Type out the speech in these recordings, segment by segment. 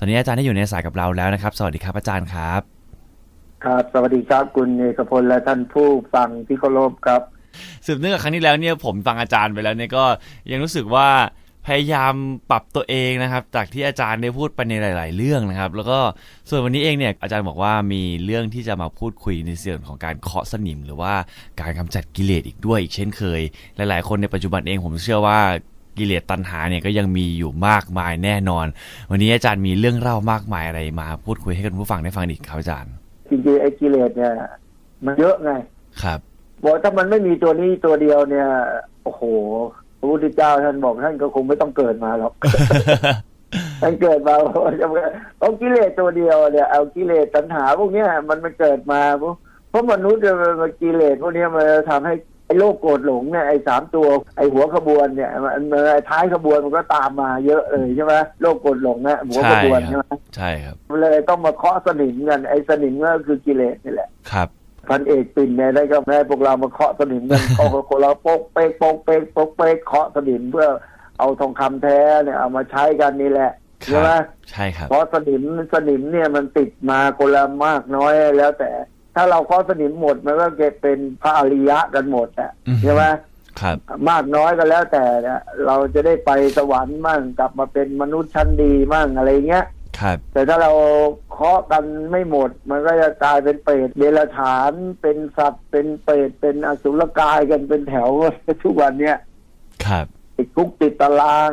ตอนนี้อาจารย์ได้อยู่ในสายกับเราแล้วนะครับ สวัสดีครับอาจารย์ครับ ครับ สวัสดีครับคุณเอกพลและท่านผู้ฟังที่เคารพครับ สืบเนื่องจากครั้งที่แล้วเนี่ยผมฟังอาจารย์ไปแล้วเนี่ยก็ยังรู้สึกว่าพยายามปรับตัวเองนะครับ จากที่อาจารย์ได้พูดไปในหลาย ๆ เรื่องนะครับ แล้วก็ส่วนวันนี้เองเนี่ยอาจารย์บอกว่ามีเรื่องที่จะมาพูดคุยในส่วนของการเคาะสนิม หรือว่าการกำจัดกิเลสอีกด้วยอีกเช่นเคย หลาย ๆ คนในปัจจุบันเองผมเชื่อว่า กิเลสตัณหาเนี่ยก็ยังมีอยู่มากมายแน่นอน วันนี้อาจารย์มีเรื่องเล่ามากมายอะไรมา พูดคุยให้กับผู้ฟังได้ฟังอีกครับอาจารย์จริงๆไอ้กิเลสเนี่ยมันเยอะไงครับบอกถ้ามันไม่มีตัวนี้ตัวเดียวเนี่ย โอ้โหพระพุทธเจ้าท่านบอกท่านก็คงไม่ต้องเกิดมาหรอกท่านเกิดมาเพราะว่าจะเอากิเลสตัวเดียวเนี่ยเอากิเลสตัณหาพวกเนี้ยมันมันเกิดมาเพราะเพราะมนุษย์เนี่ยมันกิเลสพวกเนี้ยมันทำให้ ไอ้โลภโกรธหลงเนี่ยไอ้สามตัวไอ้หัวขบวนเนี่ยมันมันไอ้ท้ายขบวนมันก็ตามมาเยอะเลยใช่ไหมโลภโกรธหลงเนี่ยหัวขบวนใช่ใช่คไหรัมบใช่ครับเลยต้องมาเคาะสนิมกันไอ้สนิมก็คือกิเลสนี่แหละครับพันเอกปิ่นเนี่ยได้ก็แม่พวกเรามาเคาะสนิมกันเคาะคนเราโป๊กเป๊กโป๊กเป๊กโป๊กเป๊กเคาะสนิมเพื่อเอาทองคำแท้เนี่ยเอามาใช้กันนี่แหละคใช่ไหมรับใช่ครับเพราะสนิมสนิมเนี่ยมันติดมาคนละมากน้อยแล้วแต่ ถ้าเราเคาะสนิมหมดมันก็เก็บเป็นพระอริยะกันหมดอะอือฮึใช่ไหมครับ มากน้อยก็แล้วแต่เนี่ยเราจะได้ไปสวรรค์มั่งกลับมาเป็นมนุษย์ชั้นดีมั่งอะไรเงี้ยครับ แต่ถ้าเราเคาะกันไม่หมด มันก็จะกลายเป็นเปรตเดรัจฉานเป็นสัตว์เป็นเปรตเป็นอสุรกายกันเป็นแถวทุกวันเนี้ยครับติดคุกติดตาราง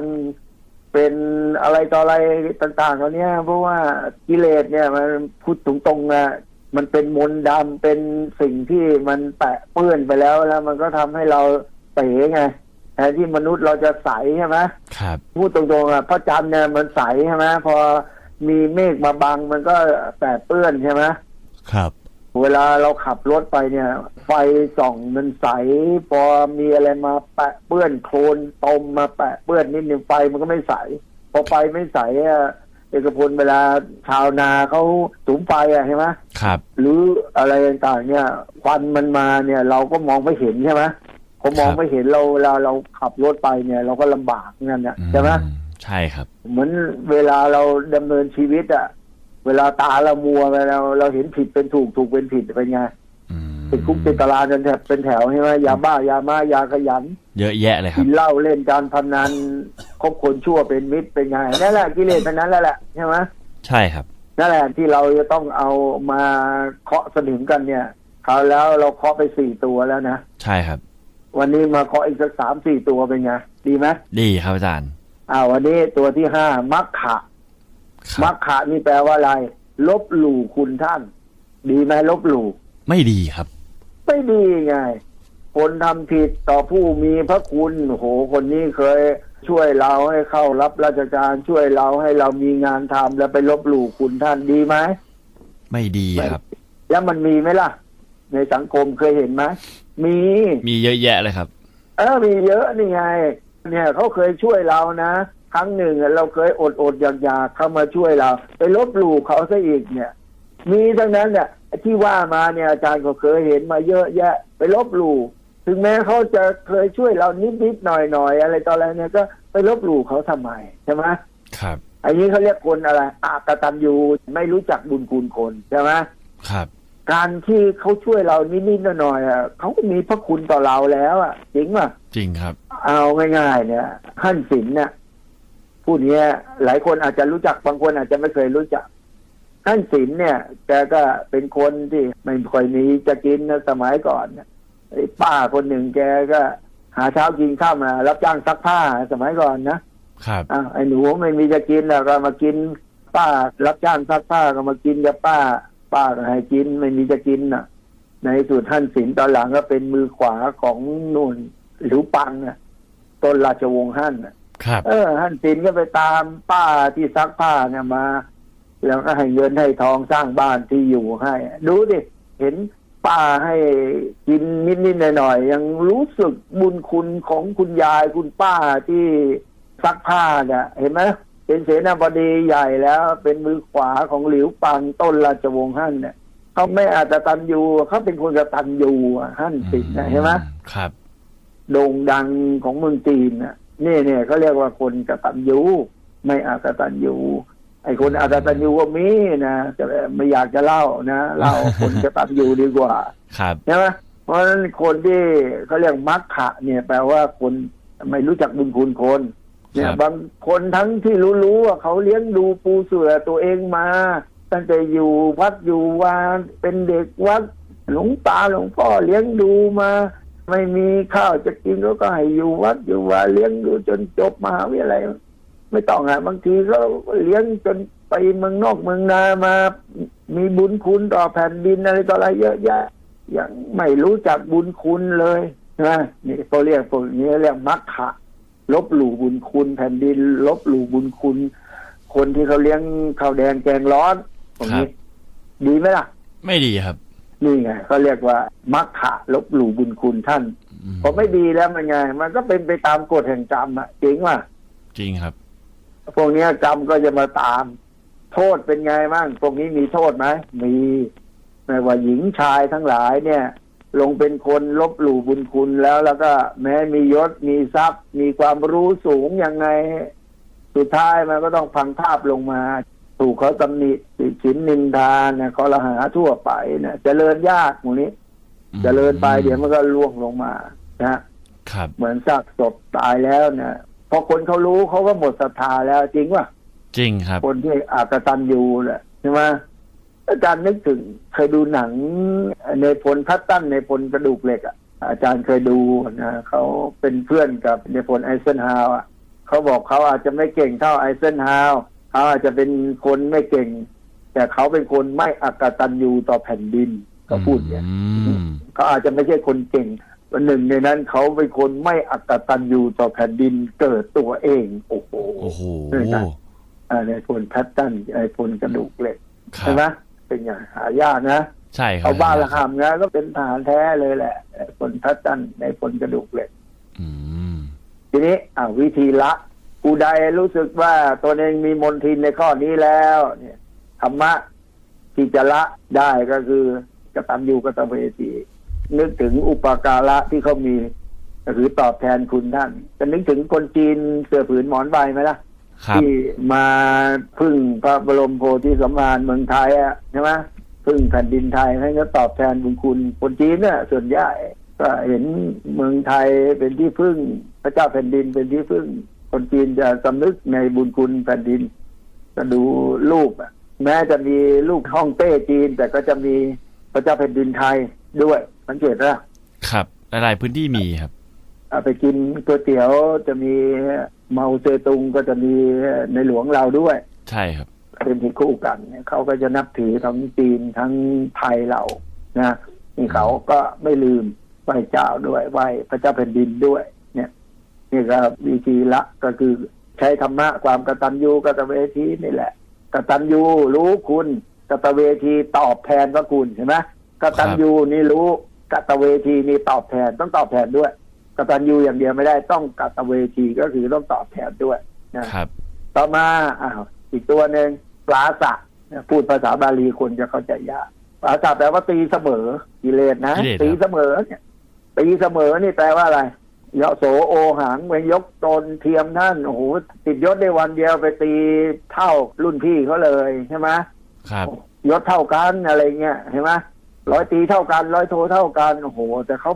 เป็นอะไรต่ออะไรต่างๆเหล่านี้เพราะว่ากิเลสเนี่ยมันพูดตรงๆนะ มันเป็นมนต์ดำเป็นสิ่งที่มันแปะเปื้อนไปแล้วแล้ว มันก็ทำให้เราเป๋ไงแทนที่มนุษย์เราจะใสใช่ไหมครับพูดตรงๆอะพระจันทร์เนี่ยมันใสใช่ไหมพอมีเมฆมาบังมันก็แปดเปื้อนใช่ไหมครับ เวลาเราขับรถไปเนี่ย ไฟส่องมันใส พอมีอะไรมาแปะเปื้อนโคลนตมมาแปะเปื้อนนิดนึงไฟมันก็ไม่ใส พอไฟไม่ใสอะ เอกพลเวลาชาวนาเขาสูมไฟอะใช่ไหมครับ หรืออะไรต่างๆเนี่ยควันมันมาเนี่ย เราก็มองไม่เห็นใช่ไหมพอมองไม่เห็นเราเวลาเราขับรถไปเนี่ย เราก็ลำบากนั่นนะใช่ไหมอืใช่ครับ เหมือนเวลาเราดำเนินชีวิตอะเวลาตาเรามัวไปเราเราเห็นผิดเป็นถูกถูกเป็นผิดเป็นไงอืมติดคุกติดตารางกันแถบเป็นแถวใช่ไหมยาบ้ายามายาขยัน เยอะแยะเลยครักิบนเหล้าเล่นการพนันค บคนชั่วเป็นมิตรเป็นไงนั่นแหละกิเลสทั้งนั้นแหละแหละใช่ไหมใช่ครับนั่นแหละที่เราจะต้องเอามาเคาะสนิมกันเนี่ยคราวแล้วเราเคาะไปสี่ตัวแล้วนะใช่ครับ วันนี้มาเคาะอีกสักสามสี่ตัวเป็นไงดีไหมดีครับอาจารย์อ่าวันนี้ตัวที่ห้ามัคคะครัมับคคะนี่แปลว่าอะไร ลบหลู่คุณท่าน ดีไหมลบหลู่ไม่ดีครับ ไม่ดีไงคนทำผิดต่อผู้มีพระคุณโหคนนี้เคย ช่วยเราให้เข้ารับราชการช่วยเราให้เรามีงานทำแล้วไปลบหลู่คุณท่านดีไหมไม่ดีครับ แล้วมันมีไหมล่ะ ในสังคมเคยเห็นไหมมีมีเยอะแยะเลยครับ เออมีเยอะนี่ไง เนี่ยเขาเคยช่วยเรานะครั้งหนึ่งอะเราเคยอดอดอยากอยากๆเข้ามาช่วยเรา ไปลบหลู่เขาซะอีกเนี่ย มีทั้งนั้นเนี่ยที่ว่ามาเนี่ยอาจารย์ก็เคยเห็นมาเยอะแยะ ไปลบหลู่ ถึงแม้เขาจะเคยช่วยเรานิดนิดๆหน่อยหน่อยๆอะไรต่ออะไรเนี่ยก็ไปลบหลู่เขาทำไมใช่ไหมครับอันนี้เขาเรียกคนอะไรอากตันยูไม่รู้จักบุญคุณคนใช่ไหมครับ การที่เขาช่วยเรานิดๆหน่อยๆอะเขาก็มีพระคุณต่อเราแล้วอะจริงป่ะจริงครับ เอาง่ายๆเนี่ยขั้นศิลเนี่ยผู้นี้ยหลายคนอาจจะรู้จักบางคนอาจจะไม่เคยรู้จักขั้นศิลเนี่ยแกก็เป็นคนที่ไม่ค่อยมีจะกินนะสมัยก่อนเนี่ย ไอ้ป้าคนหนึ่งแกก็ หาเช้ากินข้าวมา รับจ้างซักผ้าสมัยก่อนนะครับอ้าวไอ้หนูไม่มีจะกินแล้วก็มากิน ป้ารับจ้างซักผ้าก็มากินกับป้า ป้าก็ให้กินไม่มีจะกินน่ะ ในสุดท่านศิลป์ตอนหลังก็เป็นมือขวาของนุ่นหลิวปังน่ะต้นราชวงศ์ฮั่นน่ะครับ เออฮั่นศิลป์ก็ไปตามป้าที่ซักผ้าเนี่ยมา แล้วก็ให้เงินให้ทองสร้างบ้านที่อยู่ให้ ดูดิเห็น ป้าให้กินนิดๆหน่อยๆยังรู้สึกบุญคุณของคุณยายคุณป้าที่ซักผ้าเนี่ยเห็นไหมเป็นเสนาบดีใหญ่แล้ว เป็นมือขวาของหลิวปังต้นราชวงศ์ฮั่นเนี่ยเขาไม่อาจจะตันยูเขาเป็นคนกตันยูอะฮั่นศิลป์นะเห็นไหมครับ โด่งดังของเมืองจีนน่ะนี่เนี่ยเขาเรียกว่าคนกตัญญูไม่อากตัญญู ไอ้คนอัตตัญญูก็มีนะจะไม่อยากจะเล่านะเล่าคนกตัญญูดีกว่าครับใช่ไหมเพราะฉะนั้นคนที่เขาเรียกมักขะ เนี่ย แปลว่าคนไม่รู้จักบุญคุณคน เนี่คยรับบางคนทั้งที่รู้ๆว่าเขาเลี้ยงดูปูเสือตัวเองมา ตั้งแต่อยู่วัดอยู่วาเป็นเด็กวัดหลวงตาหลวงพ่อเลี้ยงดูมา ไม่มีข้าวจะกินเขาก็ให้อยู่วัดอยู่วาเลี้ยงดูจนจบมหาวิทยาลัย ไม่ต้องอะบางทีก็เลี้ยงจนไปเมืองนอกเมืองนามา มีบุญคุณต่อแผ่นดินอะไรต่ออะไรเยอะแยะยังไม่รู้จักบุญคุณเลยนะนี่เขาเรียกพวกนี้เรียกมัคคะลบหลู่บุญคุณ แผ่นดิน ลบหลู่บุญคุณ คนที่เขาเลี้ยงข้าวแดงแกงร้อนตรงนี้ดีไหมล่ะ ไม่ดีครับ นี่ไงเขาเรียกว่ามัคคะลบหลู่บุญคุณท่านอืมพอไม่ดีแล้วมันไง มันก็เป็นไปตามกฎแห่งกรรมอะจริงว่าจริงครับ พวกเนี้ยกรรมก็จะมาตาม โทษเป็นไงบ้างพวกนี้มีโทษไหมมีไม่ว่าหญิงชายทั้งหลายเนี่ย ลงเป็นคนลบหลู่บุญคุณแล้วแล้วก็แม้มียศมีทรัพย์ มีความรู้สูงยังไง สุดท้ายมันก็ต้องพังภาพลงมา ถูกเขาตำหนิติฉินนินทาเนี่ยคอรหาทั่วไปเนี่ยเจริญยากหมูนี้อืมเจริญไปเดี๋ยวมันก็ล่วงลงมา นะครับเหมือนซากศพตายแล้วเนี่ยพ อคนเขารู้เขาก็หมดศรัทธาแล้วจริงว่า จริงครับ คนที่อากตันยูแหละใช่ไหมอาจารย์นึกถึงเคยดูหนังในพลพัตตันในพลกระดูกเหล็กอะอาจารย์เคยดูนะเขาเป็นเพื่อนกับในพลไอเซนฮาวอะเขาบอกเขาอาจจะไม่เก่งเท่าไอเซนฮาวเขาอาจจะเป็นคนไม่เก่ง แต่เขาเป็นคนไม่อากตันยูต่อแผ่นดินก็พูดเนี่ยอืมเขาอาจจะไม่ใช่คนเก่งวัน หนึ่งในนั้นเขาเป็นคนไม่อักตันยูต่อแผ่นดินเกิดตัวเอง โอ้โหโอ้โหนี่นะอ่าในพลแพตตันไอ้พลกระดูกเหล็กครัใช่บไหมเป็นอย่างหายากนะใช่ครับเอาบ้านละหามนะก็เป็นทหารแท้เลยแหละไอ้พลแพตตันในพลกระดูกเหล็กอืมทีนี้อ่าวิธีละผู้ใดรู้สึกว่าตนเองมีมนทินในข้อนี้แล้ว เนี่ยธรรมะที่จะละได้ก็คือกตัญญูกตเวที นึกถึงอุปการะที่เขามีก็คือตอบแทนคุณท่านจะนึกถึงคนจีนเสือผืนหมอนใบไหมล่ะครับที่มาพึ่งพระบรมโพธิสมภารเมืองไทยอะใช่ไหมพึ่งแผ่นดินไทยให้เขาตอบแทนบุญคุณคนจีนเนี่ยส่วนใหญ่ก็เห็นเมืองไทยเป็นที่พึ่งพระเจ้าแผ่นดินเป็นที่พึ่ง คนจีนจะสำนึกในบุญคุณแผ่นดินก็ดูรูปอะแม้จะมีลูกฮ่องเต้จีน แต่ก็จะมีพระเจ้าแผ่นดินไทย ด้วยสังเกตนะครับหลายๆพื้นที่มีครับเอาไปกินก๋วยเตี๋ยวจะมีเมาเซตุงก็จะมีในหลวงเราด้วย ใช่ครับ เป็นที่คู่กันเนี่ยเขาก็จะนับถือทั้งจีนทั้งไทยเรานะนี่เขาก็ไม่ลืมไหว้เจ้าด้วยไหว้พระเจ้าแผ่นดินด้วย เนี่ย นี่ก็วิธีละก็คือใช้ธรรมะความกตัญญูกตเวทีนี่แหละกตัญญูรู้คุณกตเวทีตอบแทนพระคุณเห็นไหม กตัญญูนี่รู้กตเวทีนี่ตอบแทนต้องตอบแทนด้วยกตัญญูอย่างเดียวไม่ได้ต้องกตเวทีก็คือต้องตอบแทนด้วยนะครับ ต่อมาอ้าวอีกตัวหนึ่งปลาสะพูดภาษาบาลีคนจะเข้าใจยากปลาสะแปลว่าตีเสมอกิเลสนะกิเลสครับตีเสมอเนี่ยตีเสมอนี่แปลว่าอะไรยโสโอหังไปยกตนเทียมท่านโอ้โหติดยศได้วันเดียวไปตีเท่ารุ่นพี่เขาเลยใช่ไหมครับยศเท่ากันอะไรเงี้ยเห็นไหม ร้อยตีเท่ากันร้อยโทเท่ากันโอ้โหแต่เขา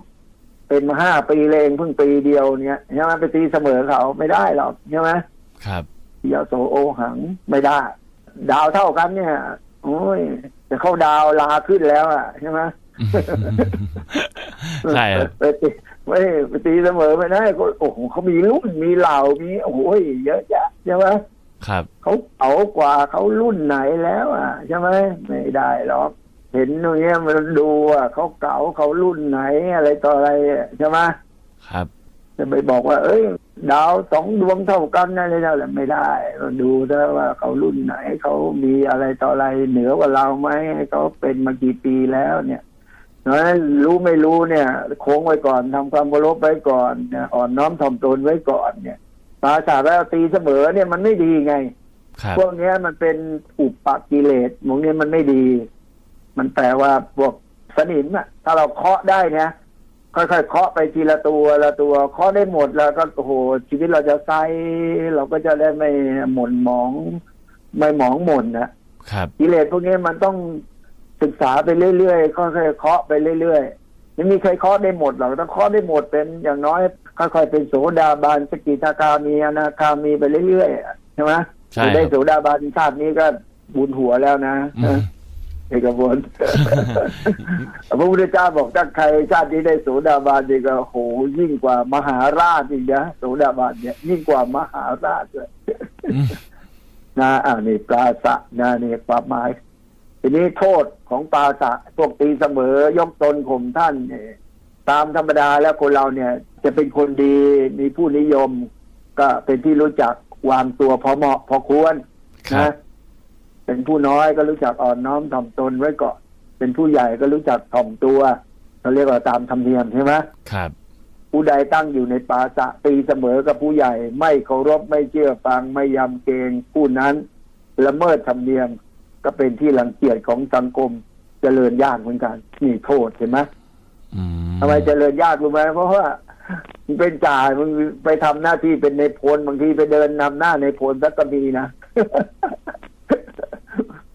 เป็นมาห้าปีเลงเพิ่งปีเดียวเนี่ยใช่ไหมไปตีเสมอเขาไม่ได้หรอกใช่ไหมครับยาโสโอหังไม่ได้ ดาวเท่ากันเนี่ย โอ้ยแต่เขาดาวลาขึ้นแล้วอะใช่ไหมใช่ครับไปตีไม่ไปตีเสมอไม่ได้ก็โอ้โหเขามีรุ่นมีเหล่ามีโอ้โหเยอะแยะใช่ไหมครับเขาเอากว่าเขารุ่นไหนแล้ว อะใช่ไหมไม่ได้หรอก เห็นตรงเนี้ยมันดูอะเขาเก่าเขารุ่นไหนอะไรต่ออะไรอะใช่ไหมครับ จะไปบอกว่า เอ้ย ดาวสองดวงเท่ากันอะไรนั่นแหละไม่ได้เราดูได้ว่าเขารุ่นไหนเขามีอะไรต่ออะไรเหนือกว่าเราไหมเขาเป็นมากี่ปีแล้วเนี่ยเพราะฉะนั้นรู้ไม่รู้เนี่ย โค้งไว้ก่อนทำความเคารพไว้ก่อนเนี่ยอ่อนน้อมถ่อมตนไว้ก่อนเนี่ยภาษาแล้วตีเสมอเนี่ยมันไม่ดีไงครับพวกเนี้ยมันเป็นอุปกิเลสพวกเนี้ยมันไม่ดี มันแปลว่าพวกสนิมอะถ้าเราเคาะได้เนี่ยค่อยๆเคาะไปทีละตัวละตัวเคาะได้หมดแล้วก็โอ้โหชีวิตเราจะใสเราก็จะได้ไม่หม่นหมอง ไม่หมองหม่นนะครับกิเลสพวกนี้มันต้องศึกษาไปเรื่อยๆค่อยๆเคาะไปเรื่อยๆไม่มีใครเคาะได้หมดหรอกต้องเคาะได้หมดเป็นอย่างน้อย ค่อยๆเป็นโสดาบันสกิทาคามีอนาคามีไปเรื่อยๆใช่ไหมใช่ครับได้โสดาบันชาตินี้ก็บุญหัวแล้วนะอืม เอกพลพระพุทธเจ้าบอกถ้าใครชาตินี้ได้โสดาบันนี่ก็โหยิ่งกว่ามหาราชอีกนะโสดาบันเนี่ยยิ่งกว่ามหาราชเลยอืมนะอ่านี่ปราสะนะนี่ความหมาย ทีนี้โทษของปราสะพวกตีเสมอยกตนข่มท่านเนี่ยตามธรรมดาแล้วคนเราเนี่ย จะเป็นคนดีมีผู้นิยม ก็เป็นที่รู้จักวางตัวพอเหมาะพอควรครับนะ เป็นผู้น้อยก็รู้จักอ่อนน้อมถ่อมตนไว้ก่อนเป็นผู้ใหญ่ก็รู้จักถ่อมตัวเขาเรียกว่าตามธรรมเนียมใช่ไหมครับ ผู้ใดตั้งอยู่ในปราสะตีเสมอกับผู้ใหญ่ ไม่เคารพไม่เชื่อฟังไม่ยำเกรงผู้นั้นละเมิดธรรมเนียมก็เป็นที่รังเกียจของสังคมเจริญยากเหมือนกันนี่โทษเห็นไหมอืมทำไมเจริญยากรู้ไหมเพราะว่ามึงเป็นจ่ามึงไปทำหน้าที่เป็นในพลบางทีไปเดินนำหน้าในพลสักก็มีนะ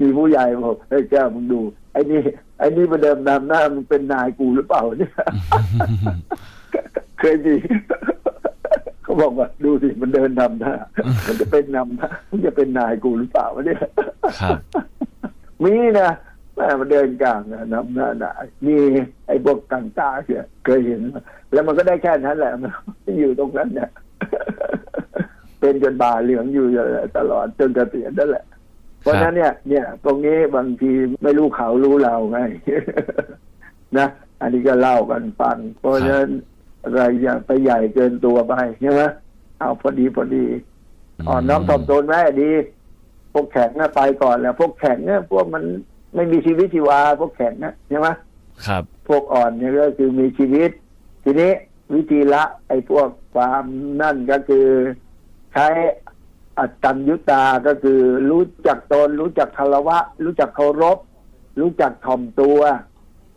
มีผู้ใหญ่บอกเฮ้ยแก้วมึงดู ไอ้นี่ไอ้นี่มาเดิมนำหน้ามึงเป็นนายกูหรือเปล่าเนี่ยเคยมีเขาบอกว่าดูสิมันเดินนำหน้ามันจะเป็นนำหน้ามันจะเป็นนายกูหรือเปล่าวะเนี่ยครับมีนะแม่มันเดินกลางนะนำหน้าหนามีไอ้พวกต่างตาเนี่ยเคยเห็น แล้วมันก็ได้แค่นั้นแหละมันอยู่ตรงนั้นเนี่ยเป็นจนบาเหลืองอยู่ตลอดจนเกษียณนั่นแหละ เพราะฉะนั้นเนี่ยเนี่ยตรงนี้บางทีไม่รู้เขารู้เราไงนะอันนี้ก็เล่ากันฟังเพราะฉะนั้นอะไรอย่าไปใหญ่เกินตัวไปใช่ไหมเอาพอดีพอดีอ่อนน้อมถ่อมตนไว้ดี พวกแข็งน่ะไปก่อนแหล้วพวกแข็งเนี่ยพวกมันไม่มีชีวิตชีวา พวกแข็งนะใช่ไหมครับ พวกอ่อนเนี่ยก็คือมีชีวิต ทีนี้วิธีละ ไอ้พวกความนั่นก็คือ ใช้ อัตตัญยุตาก็คือรู้จักตน รู้จักคารวะ รู้จักเคารพ รู้จักถ่อมตัว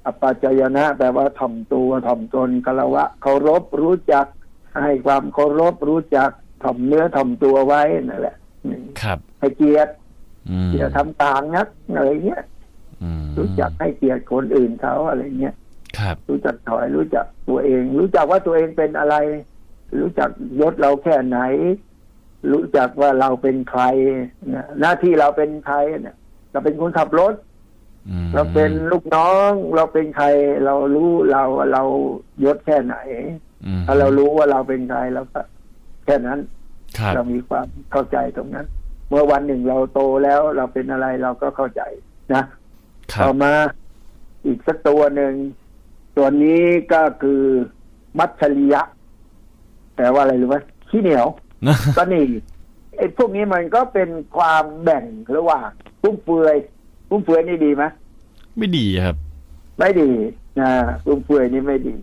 อปปาจายนะแปลว่าถ่อมตัวถ่อมตนคารวะเคารพ รู้จักให้ความเคารพ รู้จักถ่อมเนื้อถ่อมตัวไว้นั่นแหละครับให้เกียรติอืมอย่าทำต่างนักอะไรเงี้ยอืมรู้จักให้เกียรติคนอื่นเขาอะไรเงี้ยครับ รู้จักถอยรู้จักตัวเอง รู้จักว่าตัวเองเป็นอะไร รู้จักยศเราแค่ไหน รู้จักว่าเราเป็นใครนะหน้าที่เราเป็นใครเนี่ยเราเป็นคนขับรถอืมเราเป็นลูกน้อง เราเป็นใคร เรารู้เราว่าเรายศแค่ไหนอืมถ้าเรารู้ว่าเราเป็นใครเราก็แค่นั้นครับเรามีความเข้าใจตรงนั้น เมื่อวันหนึ่งเราโตแล้วเราเป็นอะไรเราก็เข้าใจนะครัต่บอมาอีกสักตัวหนึ่งตัวนี้ก็คือมัชชริยะแปลว่าอะไรรู้ไหมขี้เหนียว ก็นี่ไอ้พวกนี้มันก็เป็นความแบ่งระหว่างฟุ่มเฟือยฟุ่มเฟือยนี่ดีไหมไม่ดีครับ ไม่ดีนะฟุ่มเฟือยนี่ไม่ดี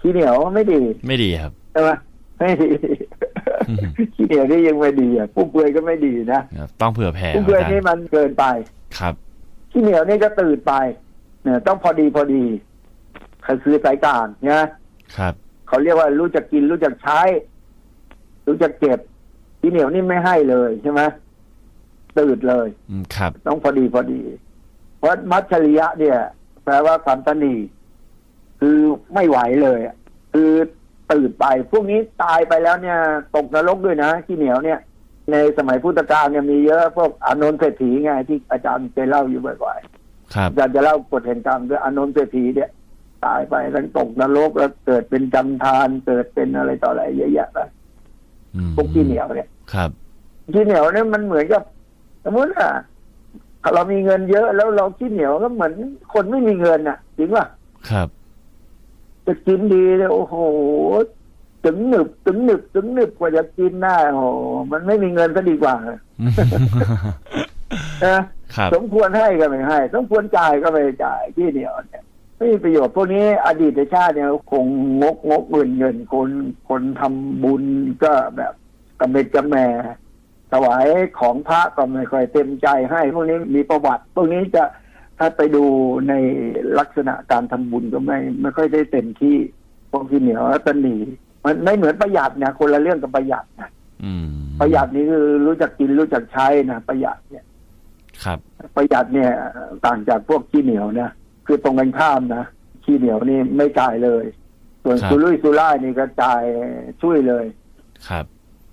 ขี้เหนียวไม่ดี ไม่ดีครับใช่ไหมไม่ดีอืมขี้เหนียวนี่ยังไม่ดีอะฟุ่มเฟือยก็ไม่ดีนะครับต้องเผื่อแผ่ฟุ่มเฟือยอาจารนี่ย์มันเกินไปครับขี้เหนียวนี่ก็ตื่นไปเนี่ยต้องพอดีพอดีคือสายกลางนะครับเขาเรียกว่ารู้จักกินรู้จักใช้ รู้จักเก็บขี้เหนียวนี่ไม่ให้เลยใช่ไหมตื่นเลยอืมครับ ต้องพอดีพอดี เพราะมัชชริยะเนี่ย แปลว่าความตนีคือไม่ไหวเลยอะคือตื่นไป พวกนี้ตายไปแล้วเนี่ย ตกนรกด้วยนะขี้เหนียวเนี่ย ในสมัยพุทธกาลเนี่ยมีเยอะพวกอานนท์เศรษฐีไงที่อาจารย์เคยเล่าอยู่บ่อยๆครับอาจารย์จะเล่ากฎแห่งกรรมด้วยอานนท์เศรษฐีเนี่ย ตายไปทั้งตกนรกแล้วเกิดเป็นจำทานเกิดเป็นอะไรต่ออะไรเยอะแยะไปอืม พวกขี้เหนียวเนี่ยครับขี้เหนียวเนี่ยมันเหมือนกับ สมมติว่าเรามีเงินเยอะแล้วเราขี้เหนียวก็เหมือนคนไม่มีเงินอะจริงป่ะครับจะกินดีเลยโอ้โหถึงหนึบถึงหนึบถึงหนึบกว่าจะกินได้โอ้โหมันไม่มีเงินก็ดีกว่านะครับสมควรให้ก็ไม่ให้สมควรจ่ายก็ไม่จ่ายขี้เหนียวเนี่ย ไม่มีประโยชน์พวกนี้อดีตชาติเนี่ยคงงกงกเงินเงินคนคนทำบุญก็แบบกำเม็ดกำแม่ถวายของพระก็ไม่ค่อยเต็มใจให้พวกนี้มีประวัติพวกนี้จะถ้าไปดูในลักษณะการทำบุญก็ไม่ไม่ค่อยได้เต็มที่พวกที่เหนียวตนีมันไม่เหมือนประหยัดนะคนละเรื่องกับประหยัดนะประหยัดนี่คือรู้จักกินรู้จักใช้นะประหยัดเนี่ย ครับ ประหยัดเนี่ย ต่างจากพวกขี้เหนียวนะ คือตรงกันข้ามนะขี้เหนียวนี่ไม่จ่ายเลย ส่วนครับ สุรุ่ยสุร่ายนี่ก็จ่ายช่วยเลย ครับ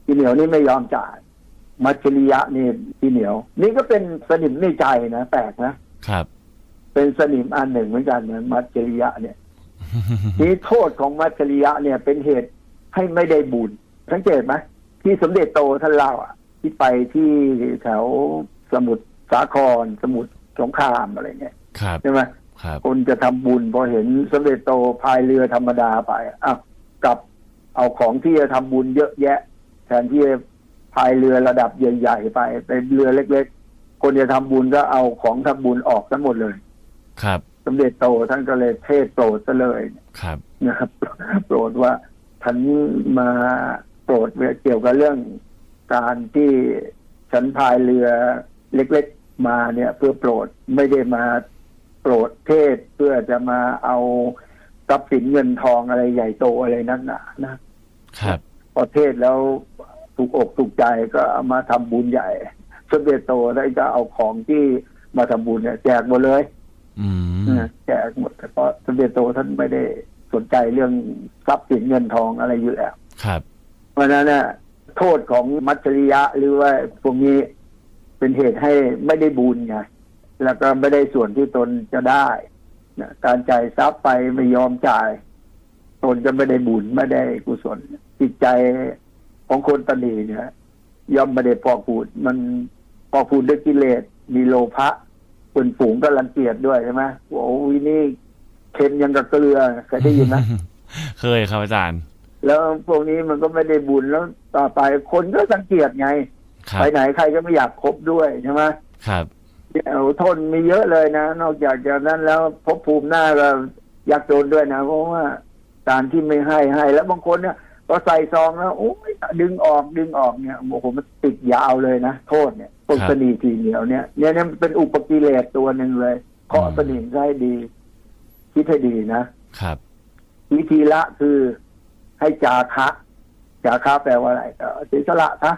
ขี้เหนียวนี่ไม่ยอมจ่าย มัจฉริยะนี่ขี้เหนียว นี่ก็เป็นสนิมในใจนะแปลกนะครับ เป็นสนิมอันหนึ่งเหมือนกันนะมัจฉริยะเนี่ย นี่โทษของมัจฉริยะเนี่ยเป็นเหตุให้ไม่ได้บุญสังเกตไหมที่สมเด็จโตท่านเล่าอะ ที่ไปที่แถวสมุทรสาคร สมุทรสงครามอะไรเนี่ยครับ ใช่ไหม ครับคนจะทำบุญพอเห็นสมเด็จโตพายเรือธรรมดาไปอ้าวกลับเอาของที่จะทำบุญเยอะแยะ แทนที่จะพายเรือระดับใหญ่ ๆ ไปเป็นเรือเล็ก ๆ คนจะทำบุญก็เอาของทำบุญออกทั้งหมดเลย ครับ สมเด็จโตท่านก็เลยเทศโปรดซะเลยครับนะครับโปรดว่าฉันมาโปรดเกี่ยวกับเรื่องการที่ฉันพายเรือเล็ก ๆ มาเนี่ย เพื่อโปรดไม่ได้มา โปรดเทศเพื่อจะมาเอาทรัพย์สินเงินทองอะไรใหญ่โตอะไรนั่นนะนะครับพอเทศแล้วถูกอกถูกใจก็เอามาทำบุญใหญ่สมเด็จโตได้ก็เอาของที่มาทำบุญเนี่ยแจกหมดเลย อืมนะแจกหมดแต่เพราะสมเด็จโตท่านไม่ได้สนใจเรื่องทรัพย์สินเงินทองอะไรอยู่แล้ว ครับ เพราะฉะนั้นน่ะโทษของมัจฉริยะหรือว่าพวกนี้เป็นเหตุให้ไม่ได้บุญไง แล้วก็ไม่ได้ส่วนที่ตนจะได้นะการจ่ายทรัพย์ไปไม่ยอมจ่าย ตนก็ไม่ได้บุญไม่ได้กุศล จิตใจของคนตนีเนี่ยย่อมไม่ได้พอกพูดมันพอกพูดด้วยกิเลสมีโลภะคนฝูงก็รังเกียจด้วยใช่ไหมโอ้ยนี่เค็มยังกับเกลือเคยได้ยินไหมเคยครับอาจารย์ แล้วพวกนี้มันก็ไม่ได้บุญแล้วต่อไปคนก็สังเกียจไงครับไปไหนใครก็ไม่อยากคบด้วยใช่ไหมครับเอา ทนมีเยอะเลยนะ นอกจากจากนั้นแล้วภพภูมิหน้าก็อยากโดนด้วยนะ เพราะว่าการที่ไม่ให้ให้ แล้วบางคนเนี่ยก็ใส่ซองแล้วโอ้ยดึงออกดึงออกเนี่ยโอ้โหมันติดยาวเลยนะ โทษเนี่ยพวกครับสนีทีเหนียวเนี่ยเนี่ยเนี่ยมันเป็นอุปกิเลสตัวหนึ่งเลยเคาะสนิมให้ดี คิดให้ดีนะครับ วิธีละคือให้จาคะจาคะแปลว่าอะไรก็เสียสละซะม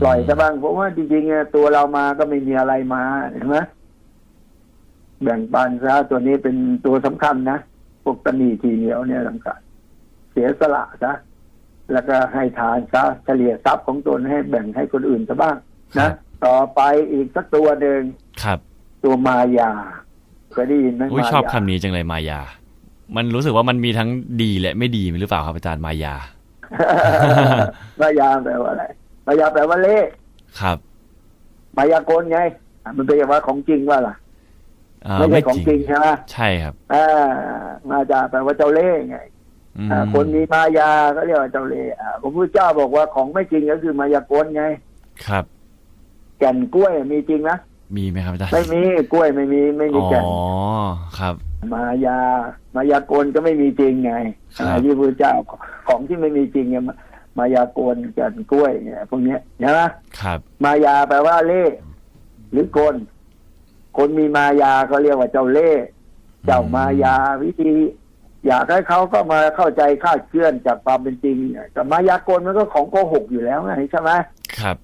ปล่อยซะบ้างเพราะว่าจริงๆเนี่ยตัวเรามาก็ไม่มีอะไรมาเห็นไหมแบ่งปันซะตัวนี้เป็นตัวสำคัญนะพวกตนีทีเหนียวเนี่ยสำคัญเสียสละซะแล้วก็ให้ทานซะเฉลี่ยทรัพย์ของตนให้แบ่งให้คนอื่นซะบ้างครันะบต่อไปอีกสักตัวหนึ่งครับ ตัวมายาเคยได้ยินไหมอุ้ยมายาชอบคำนี้จังเลยมายา มันรู้สึกว่ามันมีทั้งดีและไม่ดีหรือเปล่าครับอาจารย์มายามายาแปลว่าอะไร มายาแปลว่าเล่ครับ มายากลไงอะมันเป็นว่าของจริงว่าล่ะอ่าไม่ใช่ของจริงใช่ไหมใช่ครับอ่ามาจาแปลว่าเจ้าเล่ห์ไงอืมอ่าคนมีมายาก็เรียกว่าเจ้าเล่ห์อ่าพระพุทธเจ้าบอกว่าของไม่จริงก็คือมายากลไง ครับ แก่นกล้วยมีจริงนะมีไหมครับอาจารย์ไม่มีกล้วยไม่มีไม่มีอ๋อแก่นครับ มายามายากลก็ไม่มีจริงไงครับอ่าที่พระพุทธเจ้าของที่ไม่มีจริงเนี่ย มายากลแก่นกล้วยเนี่ยพวกเนี้ยใช่ไหมครับ มายาแปลว่าเล่ห์หรือกลคนมีมายาเขาเรียกว่าเจ้าเล่ห์เจ้ามายาวิธี อยากให้เขาก็มาเข้าใจคลาดเคลื่อนจากความเป็นจริงเนี่ยแต่มายากลมันก็ของโกหกอยู่แล้วไงใช่ไหมครับ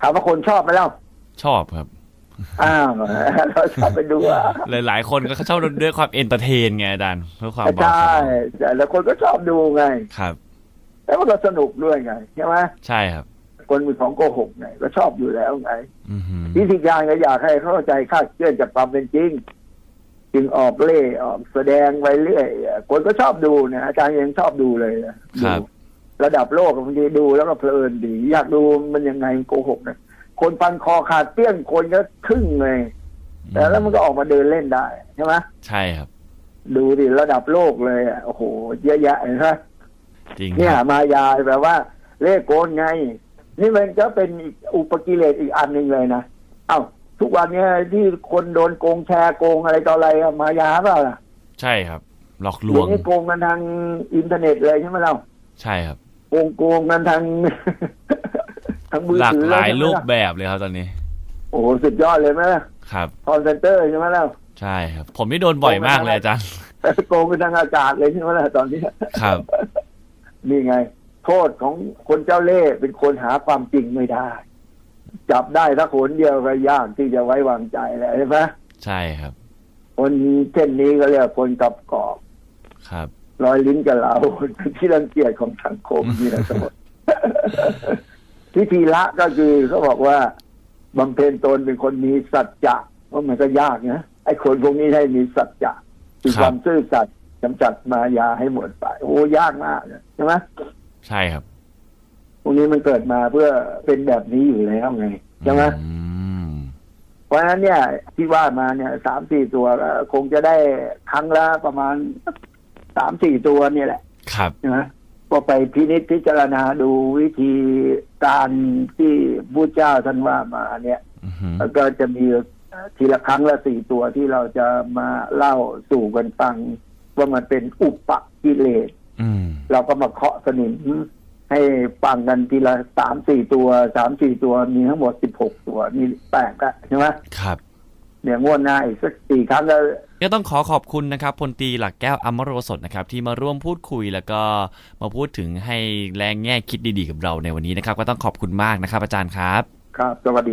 ถามว่าคนชอบไหมเล่าชอบครับอ้าวเราชอบไปดูอะหลาย ๆ คนก็ชอบด้วยความเอนเตอร์เทนไงอาจารย์เพื่อความเบาใช่สมองแต่ละคนก็ชอบดูไงครับ แล้วมันก็สนุกด้วยไงใช่ไหมใช่ครับ คนมีของโกหกไงก็ชอบอยู่แล้วไงอือหือวิธีการก็อยากให้เข้าใจคลาดเคลื่อนจากความเป็นจริง จึงออกเล่ห์ออกแสดงไปเรื่อยคนก็ชอบดูนะอาจารย์ยังชอบดูเลยนะคดูรับระดับโลกบางทีดูแล้วก็เพลินดี อยากดูมันยังไงโกหกนะคนฟันคอขาดเปี้ยงคนก็ครึ่งเลยแต่แล้วมันก็ออกมาเดินเล่นได้ใช่ไหมใช่ครับ ดูดิระดับโลกเลยอะโอ้โหเยอะแยะเลยนะ จริงเนี่ยครับมายาแปลว่า เล่ห์โกนไง นี่มันก็เป็นอีกอุปกิเลสอีกอันหนึ่งเลยนะเอ้าทุกวันเนี้ยที่คนโดนโกงแชร์โกงอะไรต่ออะไรอะมายาเปล่าล่ะใช่ครับ หลอกลเดี๋วยวงนี้โกงกันทางอินเทอร์เน็ตเลยใช่ไหมเราใช่ครับโกงโกงกันทางทางมือหลากถือหลายใช่ไมรูปล่ะแบบเลยครับตอนนี้ โอ้โหสุดยอดเลยไหมล่ะครับคอนเซนเตอร์ใช่ไหมล่ะใช่ครับ ผมนี่โดนบ่อยมากเลยอาจารย์โกงกันทางอากาศเลยใช่ไหมล่ะตอนนี้ครับ นี่ไง โทษของคนเจ้าเล่ห์เป็นคนหาความจริงไม่ได้ จับได้ถ้าคนเดียวก็ยากที่จะไว้วางใจแล้วใช่ไหมใช่ครับ คนเช่นนี้ก็เรียกว่าคนกับกอบครับรอยลิ้นกับเราเป็นที่รังเกียจของสังคมนี่แหละทั้งหมดพิธีละก็คือเขาบอกว่าบำเพ็ญตนเป็นคนมีสัจจะว่ามันก็ยากนะไอ้คนพวกนี้ให้มีสัจจะมีครับความซื่อสัตย์ กำจัดมายาให้หมดไป โอ้ยากมากนะใช่ไหมใช่ครับพวกนี้มันเกิดมาเพื่อเป็นแบบนี้อยู่แล้วไงใช่ไหมอืมเพราะฉะนั้นเนี่ย ที่ว่ามาเนี่ยสามสี่ตัวก็คงจะได้ครั้งละประมาณสามสี่ตัวเนี่ยแหละ ครับนะก็ไปพินิจพิจารณาดูวิธีการที่พระเจ้าท่านว่ามาเนี่ยอือหือแล้วก็จะมีทีละครั้งละสี่ตัวที่เราจะมาเล่าสู่กันฟัง ว่ามันเป็นอุปกิเลสอืมเราก็มาเคาะสนิมให้ฟังกันทีละสามสี่ตัวสามสี่ตัวมีทั้งหมดสิบหกตัวนี่แปลกอะใช่ไหมครับเนี่ยงวดหน้าอีกสักสี่ครั้งก็ก็ต้องขอขอบคุณนะครับพลตรีหลักแก้วอมโรสดนะครับ ที่มาร่วมพูดคุยแล้วก็มาพูดถึงให้แรงแง่คิดดีๆกับเราในวันนี้นะครับ ก็ต้องขอบคุณมากนะครับ อาจารย์ครับ ครับสวัสดี